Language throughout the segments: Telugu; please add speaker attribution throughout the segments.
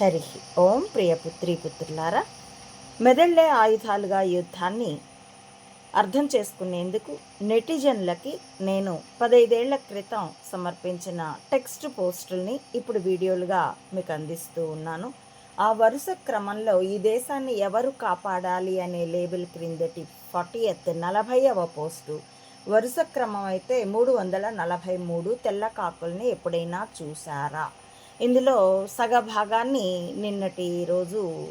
Speaker 1: హరి ఓం ప్రియపుత్రి పుత్రులారా మెదళ్ళే ఆయుధాలుగా యుద్ధాన్ని అర్థం చేసుకునేందుకు నెటిజన్లకి నేను పదైదేళ్ళ క్రితం సమర్పించిన టెక్స్ట్ పోస్టుల్ని ఇప్పుడు వీడియోలుగా మీకు అందిస్తూ ఉన్నాను. ఆ వరుస క్రమంలో ఈ దేశాన్ని ఎవరు కాపాడాలి అనే లేబుల్ క్రిందటి ఫార్టీ ఎత్ నలభైవ పోస్టు. వరుస క్రమం అయితే మూడు వందల నలభై మూడు తెల్ల కాకుల్ని ఎప్పుడైనా చూసారా ఇందులో సగ భాగాన్ని నిన్నటి రోజు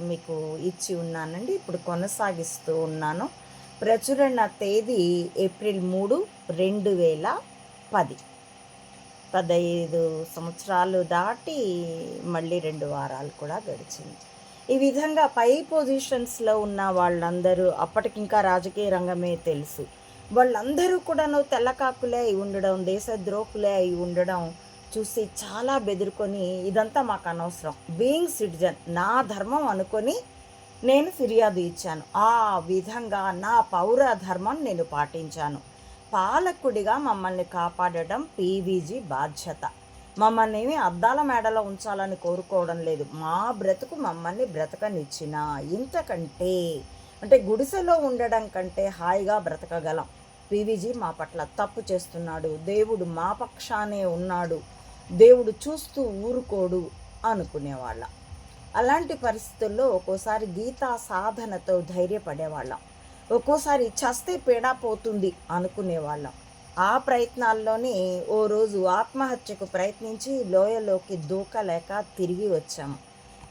Speaker 1: మీకు ఇచ్చి ఉన్నానండి. ఇప్పుడు కొనసాగిస్తూ ఉన్నాను. ప్రచురణ తేదీ ఏప్రిల్ మూడు రెండు వేల పది. పదహైదు సంవత్సరాలు దాటి మళ్ళీ రెండు వారాలు కూడా గడిచింది. ఈ విధంగా పై పొజిషన్స్లో ఉన్న వాళ్ళందరూ అప్పటికింకా రాజకీయ రంగమే తెలుసు. వాళ్ళందరూ కూడాను తెల్లకాకులే అయి ఉండడం దేశద్రోహులే అయి ఉండడం చూసి చాలా బెదిరుకొని ఇదంతా మాకు అనవసరం. బీయింగ్ సిటిజన్ నా ధర్మం అనుకొని నేను ఫిర్యాదు ఇచ్చాను. ఆ విధంగా నా పౌర ధర్మం నేను పాటించాను. పాలకుడిగా మమ్మల్ని కాపాడటం పీవీజీ బాధ్యత. మమ్మల్ని ఏమి అద్దాల మేడలో ఉంచాలని కోరుకోవడం లేదు. మా బ్రతుకు మమ్మల్ని బ్రతకనిచ్చిన ఇంతకంటే అంటే గుడిసెలో ఉండడం కంటే హాయిగా బ్రతకగలం. పీవీజీ మా పట్ల తప్పు చేస్తున్నాడు. దేవుడు మా పక్షానే ఉన్నాడు. దేవుడు చూస్తూ ఊరుకోడు అనుకునేవాళ్ళం. అలాంటి పరిస్థితుల్లో ఒక్కోసారి గీతా సాధనతో ధైర్యపడేవాళ్ళం. ఒక్కోసారి చస్తే పీడా పోతుంది అనుకునేవాళ్ళం. ఆ ప్రయత్నాల్లోనే ఓ రోజు ఆత్మహత్యకు ప్రయత్నించి లోయలోకి దూకలేక తిరిగి వచ్చాము.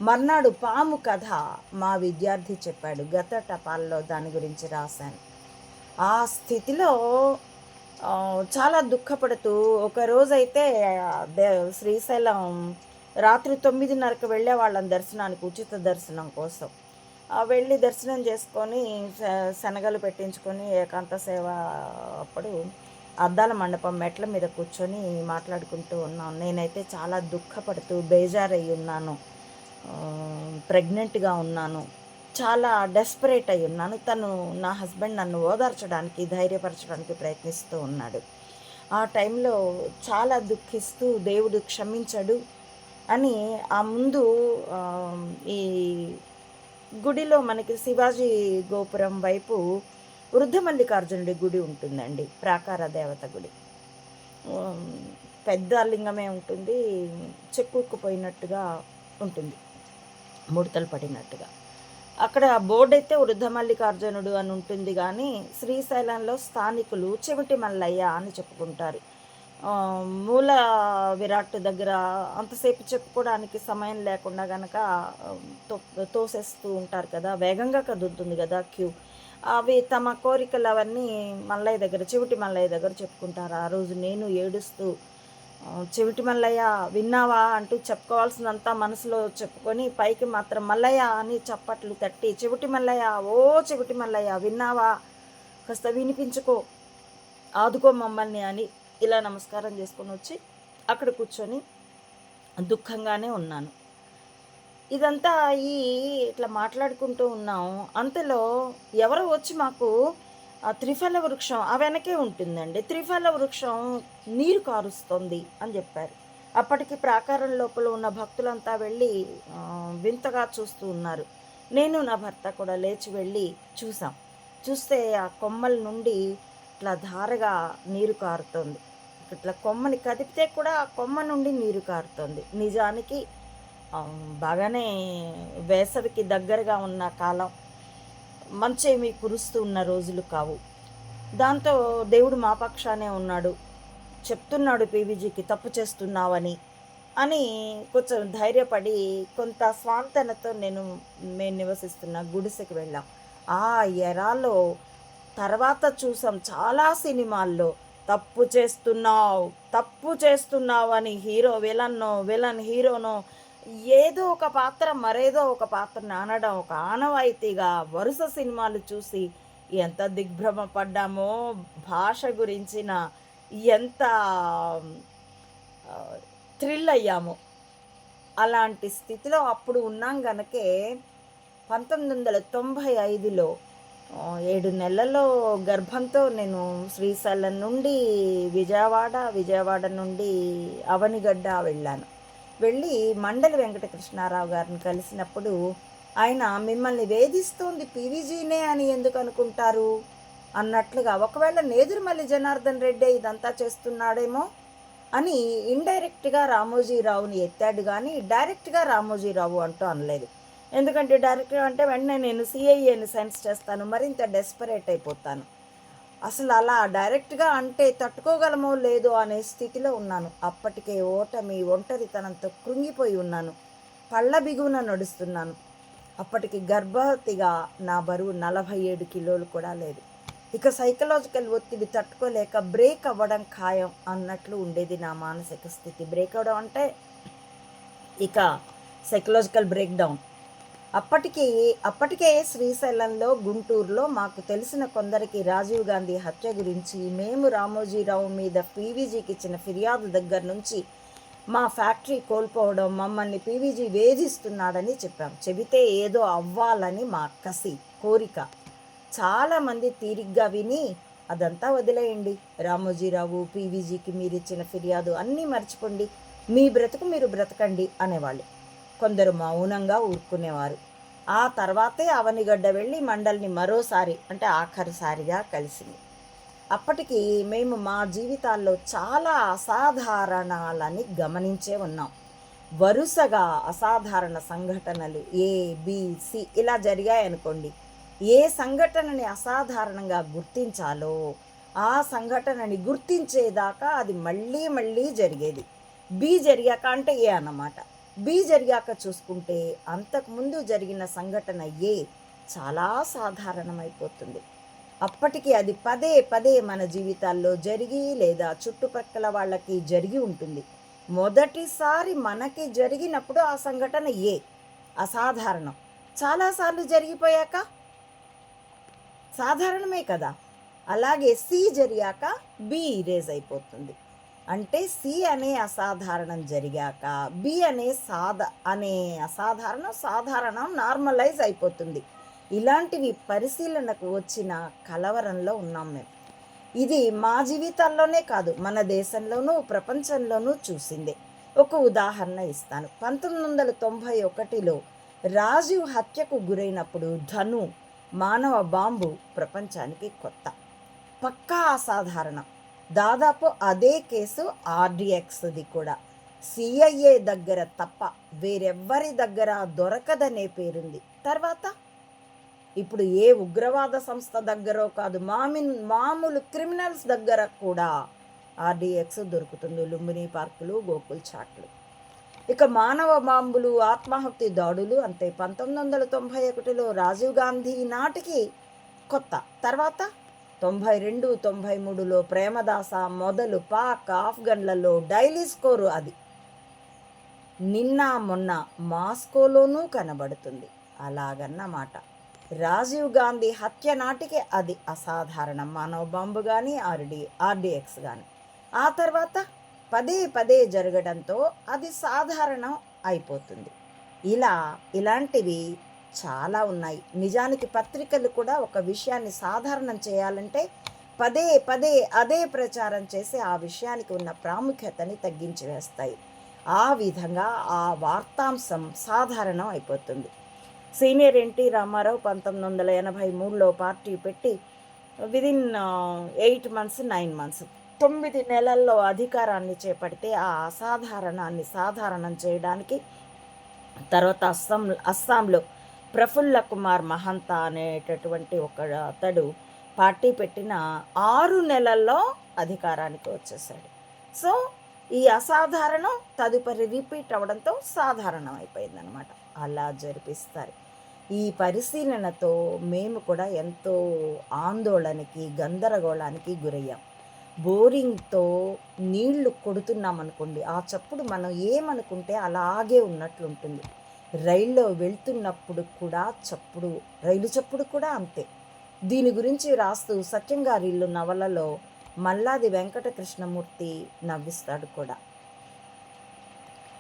Speaker 1: మర్నాడు పాము కథ మా విద్యార్థి చెప్పాడు. గత టపాల్లో దాని గురించి రాశాను. ఆ స్థితిలో చాలా దుఃఖపడుతూ ఒకరోజైతే దే శ్రీశైలం రాత్రి తొమ్మిదిన్నరకు వెళ్ళే వాళ్ళం దర్శనానికి ఉచిత దర్శనం కోసం. వెళ్ళి దర్శనం చేసుకొని శ- శనగలు పెట్టించుకొని ఏకాంత సేవ అప్పుడు అద్దాల మండపం మెట్ల మీద కూర్చొని మాట్లాడుకుంటూ ఉన్నాను నేనైతే చాలా దుఃఖపడుతూ బేజారయ్యి ఉన్నాను. ప్రెగ్నెంట్గా ఉన్నాను. చాలా డెస్పరేట్ అయి ఉన్నాను. తను నా హస్బెండ్ నన్ను ఓదార్చడానికి ధైర్యపరచడానికి ప్రయత్నిస్తూ ఉన్నాడు. ఆ టైంలో చాలా దుఃఖిస్తూ దేవుడు క్షమించడు అని ఆ ముందు ఈ గుడిలో మనకి శివాజీ గోపురం వైపు వృద్ధ మల్లికార్జునుడి గుడి ఉంటుందండి ప్రాకార దేవత గుడి. పెద్ద లింగమే ఉంటుంది చెక్కుక్కుపోయినట్టుగా ఉంటుంది ముడతలు పడినట్టుగా. అక్కడ బోర్డు అయితే వృద్ధ మల్లికార్జునుడు అని ఉంటుంది కానీ శ్రీశైలంలో స్థానికులు చెవిటి మల్లయ్య అని చెప్పుకుంటారు. మూల విరాట్ దగ్గర అంతసేపు చెప్పుకోవడానికి సమయం లేకుండా గనక తో- తోసేస్తూ ఉంటారు కదా వేగంగా కదులుతుంది కదా క్యూ. అవి తమ కోరికలు అవన్నీ మల్లయ్య దగ్గర చెవిటి మల్లయ్య దగ్గర చెప్పుకుంటారు. ఆ రోజు నేను ఏడుస్తూ చెవిటి మల్లయ్య విన్నావా? అంటూ చెప్పుకోవాల్సినంత మనసులో చెప్పుకొని పైకి మాత్రం మల్లయ్య అని చప్పట్లు తట్టి చెవిటి మల్లయ్య ఓ చెవిటి మల్లయ్య విన్నావా? కాస్త వినిపించుకో ఆదుకో మమ్మల్ని అని ఇలా నమస్కారం చేసుకొని వచ్చి అక్కడ కూర్చొని దుఃఖంగానే ఉన్నాను. ఇదంతా ఈ ఇట్లా మాట్లాడుకుంటూ ఉన్నాం. అంతలో ఎవరో వచ్చి మాకు త్రిఫల వృక్షం ఆ వెనకే ఉంటుందండి. త్రిఫల వృక్షం నీరు కారుస్తుంది అని చెప్పారు. అప్పటికి ప్రాకారం లోపల ఉన్న భక్తులంతా వెళ్ళి వింతగా చూస్తూ ఉన్నారు. నేను నా భర్త కూడా లేచి వెళ్ళి చూసాం. చూస్తే ఆ కొమ్మల నుండి ఇట్లా ధారగా నీరు కారుతోంది. ఇట్లా కొమ్మని కదిపితే కూడా ఆ కొమ్మ నుండి నీరు కారుతోంది. నిజానికి బాగానే వేసవికి దగ్గరగా ఉన్న కాలం. మంచేమి కురుస్తూ ఉన్న రోజులు కావు. దాంతో దేవుడు మా పక్షానే ఉన్నాడు. చెప్తున్నాడు పీవీజీకి తప్పు చేస్తున్నావని అని కొంచెం ధైర్యపడి కొంత స్వాంతనతో నేను మేము నివసిస్తున్న గుడిసెకి వెళ్ళాం. ఆ ఎరాలో తర్వాత చూసాం చాలా సినిమాల్లో తప్పు చేస్తున్నావు తప్పు చేస్తున్నావు అని హీరో విలన్నో విలన్ హీరోనో ఏదో ఒక పాత్ర మరేదో ఒక పాత్ర అనడం ఒక ఆనవాయితీగా వరుస సినిమాలు చూసి ఎంత దిగ్భ్రమ పడ్డామో భాష గురించిన ఎంత థ్రిల్ అయ్యామో. అలాంటి స్థితిలో అప్పుడు ఉన్నాం గనకే పంతొమ్మిది వందల తొంభై ఐదులో ఏడు నెలల్లో గర్భంతో నేను శ్రీశైలం నుండి విజయవాడ విజయవాడ నుండి అవనిగడ్డ వెళ్ళాను. వెళ్ళి మండలి వెంకటకృష్ణారావు గారిని కలిసినప్పుడు ఆయన మిమ్మల్ని వేధిస్తోంది పీవీజీనే అని ఎందుకు అనుకుంటారు? అన్నట్లుగా ఒకవేళ నేదురుమల్లి జనార్దన్ రెడ్డి ఇదంతా చేస్తున్నాడేమో అని ఇండైరెక్ట్గా రామోజీరావుని ఎత్తాడు కానీ డైరెక్ట్గా రామోజీరావు అంటూ అనలేదు. ఎందుకంటే డైరెక్ట్గా అంటే వెంటనే నేను సిఐఏని సెన్స్ చేస్తాను మరింత డెస్పరేట్ అయిపోతాను. అసలు అలా డైరెక్ట్గా అంటే తట్టుకోగలమో లేదో అనే స్థితిలో ఉన్నాను. అప్పటికే ఓటమి ఒంటరితనంతో కృంగిపోయి ఉన్నాను. పళ్ళ బిగువున నడుస్తున్నాను. అప్పటికి గర్భవతిగా నా బరువు నలభై ఏడు కిలోలు కూడా లేదు. ఇక సైకలాజికల్ ఒత్తిడి తట్టుకోలేక బ్రేక్ అవ్వడం ఖాయం అన్నట్లు ఉండేది నా మానసిక స్థితి. బ్రేక్ అవ్వడం అంటే ఇక సైకలాజికల్ బ్రేక్ డౌన్. అప్పటికి అప్పటికే శ్రీశైలంలో గుంటూరులో మాకు తెలిసిన కొందరికి రాజీవ్ గాంధీ హత్య గురించి మేము రామోజీరావు మీద పీవీజీకి ఇచ్చిన ఫిర్యాదు దగ్గర నుంచి మా ఫ్యాక్టరీ కోల్పోవడం మమ్మల్ని పీవీజీ వేధిస్తున్నాడని చెప్పాం. చెబితే ఏదో అవ్వాలని మా కసి కోరిక. చాలామంది తీరిగ్గా విని అదంతా వదిలేయండి. రామోజీరావు పీవీజీకి మీరు ఇచ్చిన ఫిర్యాదు అన్నీ మర్చిపోండి. మీ బ్రతుకు మీరు బ్రతకండి అనేవాళ్ళు. కొందరు మౌనంగా ఊరుకునేవారు. ఆ తర్వాతే అవనిగడ్డ వెళ్ళి మండలిని మరోసారి అంటే ఆఖరిసారిగా కలిసింది. అప్పటికి మేము మా జీవితాల్లో చాలా అసాధారణాలని గమనించే ఉన్నాం. వరుసగా అసాధారణ సంఘటనలు ఏ సి ఇలా జరిగాయనుకోండి. ఏ సంఘటనని అసాధారణంగా గుర్తించాలో ఆ సంఘటనని గుర్తించేదాకా అది మళ్ళీ మళ్ళీ జరిగేది. బి జరిగాక అంటే ఏ అన్నమాట? బి జరిగాక చూసుకుంటే అంతకుముందు జరిగిన సంఘటన ఏ చాలా సాధారణమైపోతుంది. అప్పటికి అది పదే పదే మన జీవితాల్లో జరిగి లేదా చుట్టుపక్కల వాళ్ళకి జరిగి ఉంటుంది. మొదటిసారి మనకి జరిగినప్పుడు ఆ సంఘటన ఏ? అసాధారణం. చాలాసార్లు జరిగిపోయాక? సాధారణమే కదా. అలాగే సి జరిగాక బి ఇరేజ్ అయిపోతుంది. అంటే సి అనే అసాధారణం జరిగాక బి అనే సాధ అనే అసాధారణం సాధారణం నార్మలైజ్ అయిపోతుంది. ఇలాంటివి పరిశీలనకు వచ్చిన కలవరంలో ఉన్నాం మేము. ఇది మా జీవితాల్లోనే కాదు మన దేశంలోనూ ప్రపంచంలోనూ చూసిందే. ఒక ఉదాహరణ ఇస్తాను. పంతొమ్మిది వందల తొంభై ఒకటిలో రాజీవ్ హత్యకు గురైనప్పుడు ధను మానవ బాంబు ప్రపంచానికి కొత్త. పక్కా అసాధారణం. దాదాపు అదే కేసు ఆర్డిఎక్స్ది కూడా. సిఐఏ దగ్గర తప్ప వేరెవ్వరి దగ్గర దొరకదనే పేరుంది. తర్వాత ఇప్పుడు ఏ ఉగ్రవాద సంస్థ దగ్గరో కాదు మామిన్ మామూలు క్రిమినల్స్ దగ్గర కూడా ఆర్డిఎక్స్ దొరుకుతుంది. లుంబిని పార్కులు గోకుల్ చాట్లు. ఇక మానవ బాంబులు ఆత్మాహుతి దాడులు అంతే. పంతొమ్మిది వందల తొంభై ఒకటిలో రాజీవ్ గాంధీ నాటికి కొత్త. తర్వాత తొంభై రెండు తొంభై మూడులో ప్రేమదాస మొదలు పాక్ ఆఫ్ఘన్లలో డైలీ స్కోరు అది. నిన్న మొన్న మాస్కోలోనూ కనబడుతుంది. అలాగన్నమాట. రాజీవ్ గాంధీ హత్య నాటికి అది అసాధారణం. మానవ బాంబు కానీ ఆర్డి ఆర్డిఎక్స్ కానీ ఆ తర్వాత పదే పదే జరగడంతో అది సాధారణం అయిపోతుంది. ఇలా ఇలాంటివి చాలా ఉన్నాయి. నిజానికి పత్రికలు కూడా ఒక విషయాన్ని సాధారణం చేయాలంటే పదే పదే అదే ప్రచారం చేసి ఆ విషయానికి ఉన్న ప్రాముఖ్యతని తగ్గించి వేస్తాయి. ఆ విధంగా ఆ వార్తాంశం సాధారణం అయిపోతుంది. సీనియర్ ఎన్టీ రామారావు పంతొమ్మిది వందల ఎనభై మూడులో పార్టీ పెట్టి within eight months nine months తొమ్మిది నెలల్లో అధికారాన్ని చేపడితే ఆ అసాధారణాన్ని సాధారణం చేయడానికి తర్వాత అస్సాం అస్సాంలో ప్రఫుల్ల కుమార్ మహంత అనేటటువంటి ఒక అతడు పార్టీ పెట్టిన ఆరు నెలల్లో అధికారానికి వచ్చేసాడు సో ఈ అసాధారణం తదుపరి రిపీట్ అవ్వడంతో సాధారణం అయిపోయిందనమాట అలా జరిపిస్తారు. ఈ పరిశీలనతో మేము కూడా ఎంతో ఆందోళనకి గందరగోళానికి గురయ్యాం. బోరింగ్తో నీళ్ళు కొడుతున్నాం అనుకోండి ఆ చప్పుడు మనం ఏమనుకుంటే అలాగే ఉన్నట్లుంటుంది. రైల్లో వెళ్తున్నప్పుడు కూడా చప్పుడు రైలు చప్పుడు కూడా అంతే. దీని గురించి రాస్తూ సత్యంగారిల్లు నవలలో మల్లాది వెంకటకృష్ణమూర్తి నవ్విస్తాడు కూడా.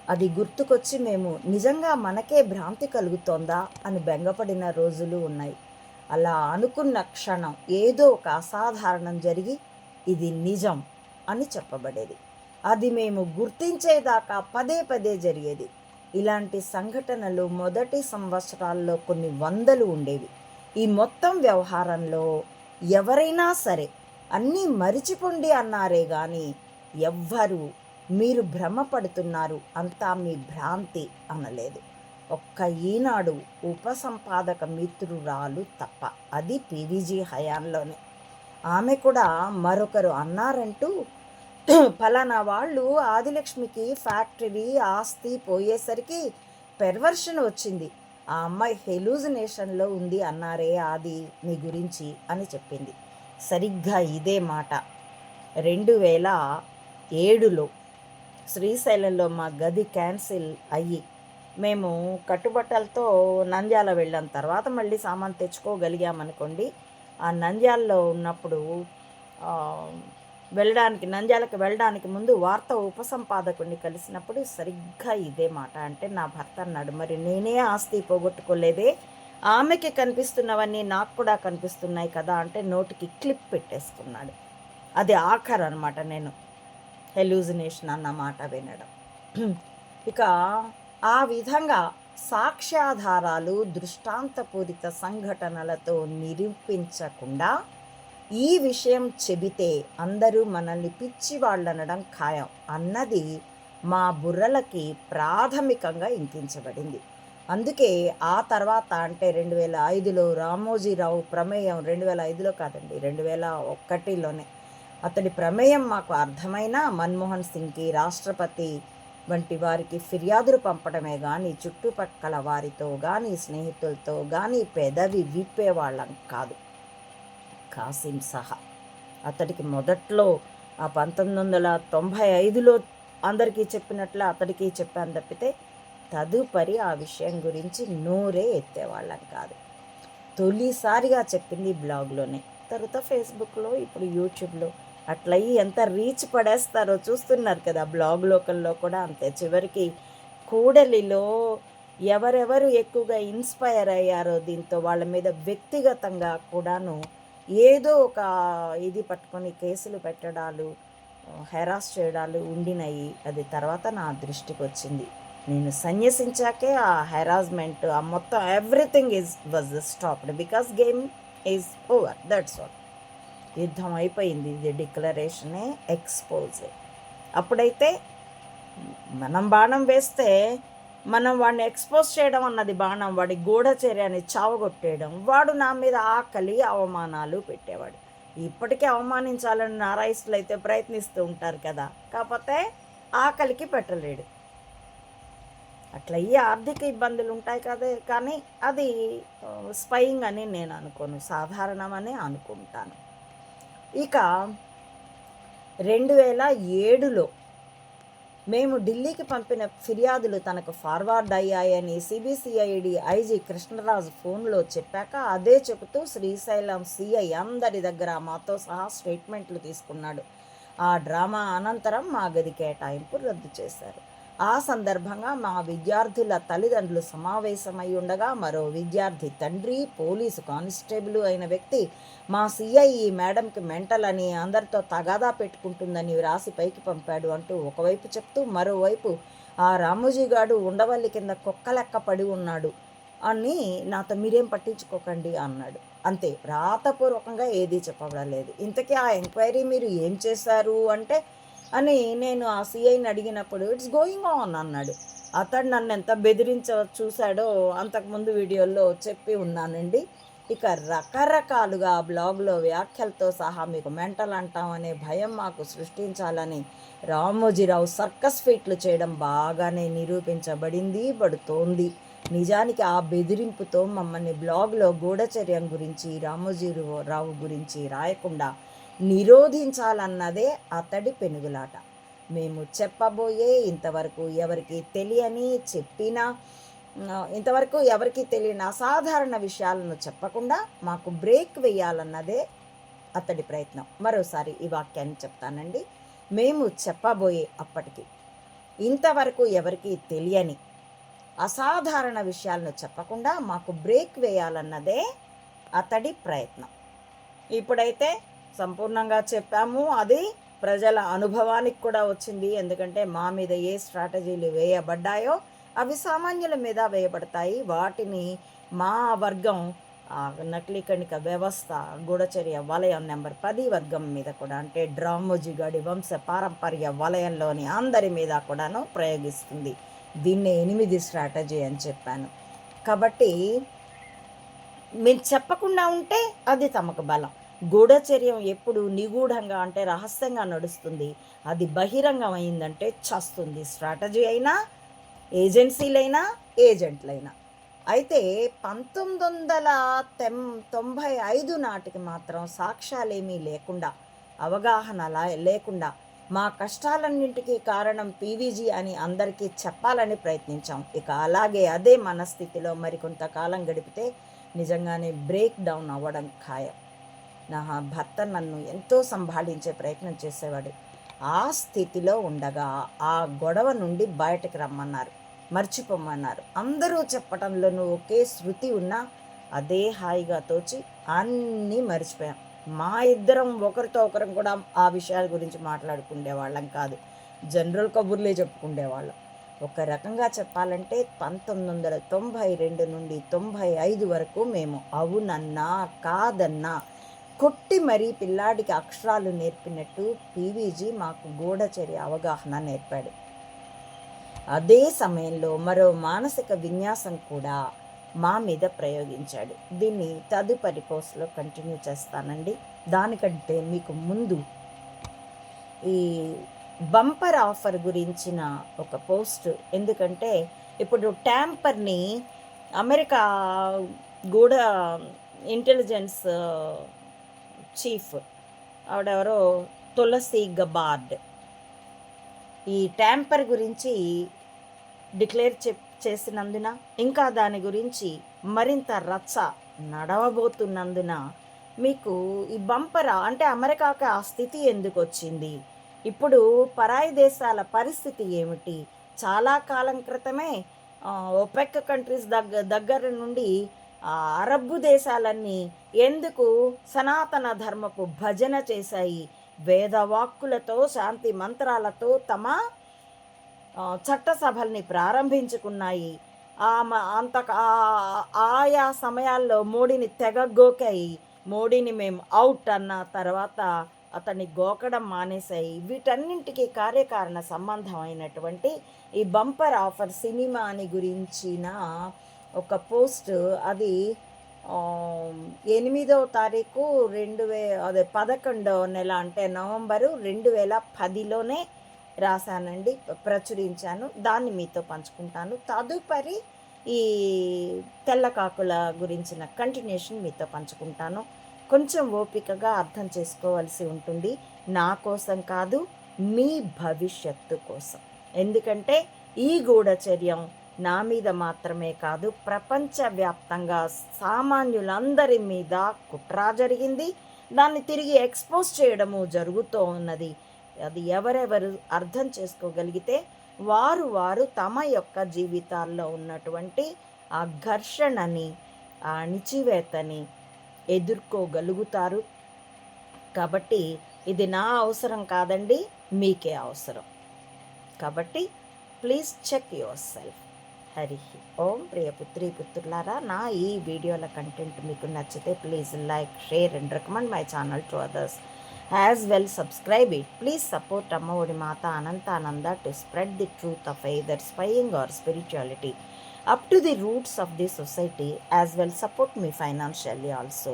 Speaker 1: అది గుర్తుకొచ్చి మేము నిజంగా మనకే భ్రాంతి కలుగుతోందా అని బెంగపడిన రోజులు ఉన్నాయి. అలా అనుకున్న క్షణం ఏదో ఒక అసాధారణం జరిగి ఇది నిజం అని చెప్పబడేది. అది మేము గుర్తించేదాకా పదే పదే జరిగేది. ఇలాంటి సంఘటనలు మొదటి సంవత్సరాల్లో కొన్ని వందలు ఉండేవి. ఈ మొత్తం వ్యవహారంలో ఎవరైనా సరే అన్నీ మరిచిపోండి అన్నారే కానీ ఎవ్వరు మీరు భ్రమపడుతున్నారు అంతా మీ భ్రాంతి అనలేదు. ఒక్క ఈనాడు ఉపసంపాదక మిత్రురాలు తప్ప అది పీవీజీ హయాంలోనే. ఆమె కూడా మరొకరు అన్నారంటూ ఫలానా వాళ్ళు ఆదిలక్ష్మికి ఫ్యాక్టరీ ఆస్తి పోయేసరికి పెర్వర్షన్ వచ్చింది. ఆ అమ్మాయి హెలూజినేషన్లో ఉంది అన్నారే ఆది నీ గురించి అని చెప్పింది. సరిగ్గా ఇదే మాట. రెండు వేల ఏడులో శ్రీశైలంలో మా గది క్యాన్సిల్ అయ్యి మేము కట్టుబట్టలతో నంద్యాల వెళ్ళాం. తర్వాత మళ్ళీ సామాన్ తెచ్చుకోగలిగామనుకోండి. ఆ నంద్యాలలో ఉన్నప్పుడు వెళ్ళడానికి నంద్యాలకు వెళ్ళడానికి ముందు వార్త ఉపసంపాదకుడిని కలిసినప్పుడు సరిగ్గా ఇదే మాట. అంటే నా భర్త అన్నాడు మరి నేనే ఆస్తి పోగొట్టుకోలేదే? ఆమెకి కనిపిస్తున్నవన్నీ నాకు కూడా కనిపిస్తున్నాయి కదా అంటే నోటికి క్లిప్ పెట్టేసుకున్నాడు. అది ఆఖరు అనమాట నేను. హెల్యూజినేషన్ అన్న మాట వినడం. ఇక ఆ విధంగా సాక్ష్యాధారాలు దృష్టాంతపూరిత సంఘటనలతో నిరూపించకుండా ఈ విషయం చెబితే అందరూ మనల్ని పిచ్చి వాళ్ళనడం ఖాయం అన్నది మా బుర్రలకి ప్రాథమికంగా ఇంకించబడింది. అందుకే ఆ తర్వాత అంటే రెండు వేల ఐదులో రామోజీరావు ప్రమేయం రెండు వేల ఐదులో కాదండి రెండు వేల ఒకటిలోనే అతడి ప్రమేయం మాకు అర్థమైన మన్మోహన్ సింగ్కి రాష్ట్రపతి వంటి వారికి ఫిర్యాదులు పంపడమే కానీ చుట్టుపక్కల వారితో కానీ స్నేహితులతో కానీ పెదవి విప్పేవాళ్ళం కాదు. కాసిం సహా అతడికి మొదట్లో ఆ పంతొమ్మిది వందల తొంభై ఐదులో అందరికీ చెప్పినట్లు అతడికి చెప్పాను తప్పితే తదుపరి ఆ విషయం గురించి నోరే ఎత్తేవాళ్ళం కాదు. తొలిసారిగా చెప్పింది బ్లాగ్లోనే. తర్వాత ఫేస్బుక్లో ఇప్పుడు యూట్యూబ్లో అట్లయి ఎంత రీచ్ పడేస్తారో చూస్తున్నారు కదా బ్లాగ్ లోకల్లో కూడా అంతే. చివరికి కూడలిలో ఎవరెవరు ఎక్కువగా ఇన్స్పైర్ అయ్యారో దీంతో వాళ్ళ మీద వ్యక్తిగతంగా కూడాను ఏదో ఒక ఇది పట్టుకొని కేసులు పెట్టడాలు హెరాస్ చేయడాలు ఉండినాయి. అది తర్వాత నా దృష్టికి వచ్చింది. నేను సన్యసించాకే ఆ హెరాస్మెంట్ ఆ మొత్తం everything is was stopped because game is over that's all. యుద్ధం అయిపోయింది. ఇది డిక్లరేషనే ఎక్స్పోజ్. అప్పుడైతే మనం బాణం వేస్తే మనం వాడిని ఎక్స్పోజ్ చేయడం అన్నది బాణం. వాడి గూఢచర్యాన్ని చావగొట్టేయడం. వాడు నా మీద ఆకలి అవమానాలు పెట్టేవాడు. ఇప్పటికే అవమానించాలని నారాయిస్తులు అయితే ప్రయత్నిస్తూ ఉంటారు కదా. కాకపోతే ఆకలికి పెట్టలేడు. అట్లా ఈ ఆర్థిక ఇబ్బందులు ఉంటాయి కదా. కానీ అది స్పయింగ్ అని నేను అనుకోను. సాధారణమని అనుకుంటాను. ఇక రెండు వేల ఏడులో మేము ఢిల్లీకి పంపిన ఫిర్యాదులు తనకు ఫార్వర్డ్ అయ్యాయని సిబిసిఐడి ఐజీ కృష్ణరాజు ఫోన్లో చెప్పాక అదే చెబుతూ శ్రీశైలం సిఐ అందరి దగ్గర మాతో సహా స్టేట్మెంట్లు తీసుకున్నాడు. ఆ డ్రామా అనంతరం మా గది కేటాయింపు రద్దు చేశారు. ఆ సందర్భంగా మా విద్యార్థుల తల్లిదండ్రులు సమావేశమై ఉండగా మరో విద్యార్థి తండ్రి పోలీసు కానిస్టేబుల్ అయిన వ్యక్తి మా సిఐ ఈ మేడంకి మెంటల్ అని అందరితో తగాదా పెట్టుకుంటుందని వ్రాసి పైకి పంపాడు అంటూ ఒకవైపు చెప్తూ మరోవైపు ఆ రామోజీ గాడు ఉండవల్లి కింద కుక్కలెక్క పడి ఉన్నాడు. అని నాతో మీరేం పట్టించుకోకండి అన్నాడు. అంతే రాతపూర్వకంగా ఏదీ చెప్పబడలేదు. ఇంతకీ ఆ ఎంక్వైరీ మీరు ఏం చేశారు అంటే అని నేను ఆ సిఐని అడిగినప్పుడు ఇట్స్ గోయింగ్ ఆన్ అన్నాడు. అతడు నన్ను ఎంత బెదిరించ చూశాడో అంతకుముందు వీడియోలో చెప్పి ఉన్నానండి. ఇక రకరకాలుగా బ్లాగ్లో వ్యాఖ్యలతో సహా మీకు మెంటల్ అంటామనే భయం మాకు సృష్టించాలని రామోజీరావు సర్కస్ ఫీట్లు చేయడం బాగానే నిరూపించబడింది పడుతోంది. నిజానికి ఆ బెదిరింపుతో మమ్మల్ని బ్లాగ్లో గూఢచర్యం గురించి రామోజీరావు గురించి రాయకుండా నిరోధించాలన్నదే అతడి పెనుగులాట. మేము చెప్పబోయే ఇంతవరకు ఎవరికి తెలియని చెప్పినా ఇంతవరకు ఎవరికి తెలియని అసాధారణ విషయాలను చెప్పకుండా మాకు బ్రేక్ వేయాలన్నదే అతడి ప్రయత్నం. మరోసారి ఈ వాక్యాన్ని చెప్తానండి. మేము చెప్పబోయే అప్పటికి ఇంతవరకు ఎవరికి తెలియని అసాధారణ విషయాలను చెప్పకుండా మాకు బ్రేక్ వేయాలన్నదే అతడి ప్రయత్నం. ఇప్పుడైతే సంపూర్ణంగా చెప్పాము. అది ప్రజల అనుభవానికి కూడా వచ్చింది. ఎందుకంటే మా మీద ఏ స్ట్రాటజీలు వేయబడ్డాయో అవి సామాన్యుల మీద వేయబడతాయి. వాటిని మా వర్గం నకిలీ కణిక వ్యవస్థ గూఢచర్య వలయం నెంబర్ పది వర్గం మీద కూడా అంటే డ్రామోజిగడి వంశ పారంపర్య వలయంలోని అందరి మీద కూడాను ప్రయోగిస్తుంది. దీన్నే ఎనిమిది స్ట్రాటజీ అని చెప్పాను. కాబట్టి మీరు చెప్పకుండా ఉంటే అది తమకు బలం. గూఢచర్యం ఎప్పుడు నిగూఢంగా అంటే రహస్యంగా నడుస్తుంది. అది బహిరంగం అయిందంటే చస్తుంది. స్ట్రాటజీ అయినా ఏజెన్సీలైనా ఏజెంట్లైనా. అయితే పంతొమ్మిది వందల తెం తొంభై ఐదు నాటికి మాత్రం సాక్ష్యాలేమీ లేకుండా అవగాహన లా- లేకుండా మా కష్టాలన్నింటికీ కారణం పీవీజీ అని అందరికీ చెప్పాలని ప్రయత్నించాం. ఇక అలాగే అదే మనస్థితిలో మరికొంతకాలం గడిపితే నిజంగానే బ్రేక్ డౌన్ అవ్వడం ఖాయం. నా భర్త నన్ను ఎంతో సంభాళించే ప్రయత్నం చేసేవాడు. ఆ స్థితిలో ఉండగా ఆ గొడవ నుండి బయటకు రమ్మన్నారు. మర్చిపోమన్నారు. అందరూ చెప్పటంలోనూ ఒకే శృతి ఉన్నా అదే హాయిగా తోచి అన్నీ మర్చిపోయాం. మా ఇద్దరం ఒకరితో ఒకరం కూడా ఆ విషయాల గురించి మాట్లాడుకునే వాళ్ళం కాదు. జనరల్ కబుర్లే చెప్పుకునేవాళ్ళం ఒక రకంగా చెప్పాలంటే పంతొమ్మిది వందల తొంభై రెండు నుండి తొంభై ఐదు వరకు మేము అవునన్నా కాదన్నా కొట్టి మరీ పిల్లాడికి అక్షరాలు నేర్పినట్టు పీవీజీ మాకు గూఢచర్య అవగాహన నేర్పాడు. అదే సమయంలో మరో మానసిక విన్యాసం కూడా మా మీద ప్రయోగించాడు. దీన్ని తదుపరి పోస్ట్లో కంటిన్యూ చేస్తానండి. దానికంటే మీకు ముందు ఈ బంపర్ ఆఫర్ గురించిన ఒక పోస్ట్. ఎందుకంటే ఇప్పుడు ట్యాంపర్ని అమెరికా గూఢ ఇంటెలిజెన్స్ చీఫ్. ఆవిడెవరో? Tulsi Gabbard. ఈ ట్యాంపర్ గురించి డిక్లేర్ చె చేసినందున ఇంకా దాని గురించి మరింత రచ్చ నడవబోతున్నందున మీకు ఈ బంపర అంటే అమెరికాకి ఆ స్థితి ఎందుకు వచ్చింది ఇప్పుడు పరాయి దేశాల పరిస్థితి ఏమిటి? చాలా కాలం క్రితమే ఒపెక్ కంట్రీస్ దగ్గర దగ్గర నుండి అరబ్బు దేశాలన్నీ ఎందుకు సనాతన ధర్మపు భజన చేశాయి? వేదవాక్కులతో శాంతి మంత్రాలతో తమ చట్టసభల్ని ప్రారంభించుకున్నాయి. ఆ మ- అంత ఆయా సమయాల్లో మోడీని తెగగోకాయి. మోడీని మేము అవుట్ అన్న తర్వాత అతన్ని గోకడం మానేశాయి. వీటన్నింటికి కార్యకారణ సంబంధం అయినటువంటి ఈ బంపర్ ఆఫర్ సినిమాని గురించిన ఒక పోస్ట్ అది ఎనిమిదవ తారీఖు రెండు వే అదే పదకొండవ నెల అంటే నవంబరు రెండు వేల పదిలోనే రాశానండి ప్రచురించాను. దాన్ని మీతో పంచుకుంటాను. తదుపరి ఈ తెల్లకాకుల గురించిన కంటిన్యూషన్ మీతో పంచుకుంటాను. కొంచెం ఓపికగా అర్థం చేసుకోవాల్సి ఉంటుంది. నా కోసం కాదు మీ భవిష్యత్తు కోసం. ఎందుకంటే ఈ గూఢచర్యం నా మీద మాత్రమే కాదు ప్రపంచవ్యాప్తంగా సామాన్యులందరి మీద కుట్ర జరిగింది. దాన్ని తిరిగి ఎక్స్పోజ్ చేయడము జరుగుతూ ఉన్నది అది ఎవరెవరు అర్థం చేసుకోగలిగితే వారు వారు తమ యొక్క జీవితాల్లో ఉన్నటువంటి ఆ ఘర్షణని ఆ అణిచివేతని ఎదుర్కోగలుగుతారు. కాబట్టి ఇది నా అవసరం కాదండి మీకే అవసరం. కాబట్టి please check your self Hari Om ప్రియ పుత్రి పుత్రులారా నా ఈ వీడియోల కంటెంట్ మీకు నచ్చితే please like share and recommend my channel to others as well subscribe it please support Amma Odi Matha Anantananda to spread the truth of either spying or spirituality up to the roots of the society as well support me financially also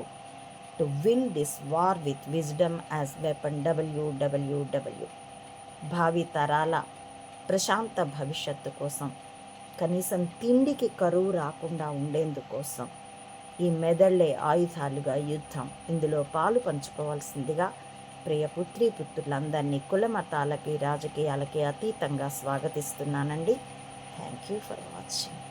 Speaker 1: to win this war with wisdom as weapon W W W భావి తరాల ప్రశాంత భవిష్యత్తు కోసం కనీసం తిండికి కరువు రాకుండా ఉండేందుకోసం ఈ మెదళ్ళే ఆయుధాలుగా యుద్ధం. ఇందులో పాలు పంచుకోవాల్సిందిగా ప్రియ పుత్రి పుత్రులందరినీ కుల మతాలకి రాజకీయాలకి అతీతంగా స్వాగతిస్తున్నానండి. Thank you for watching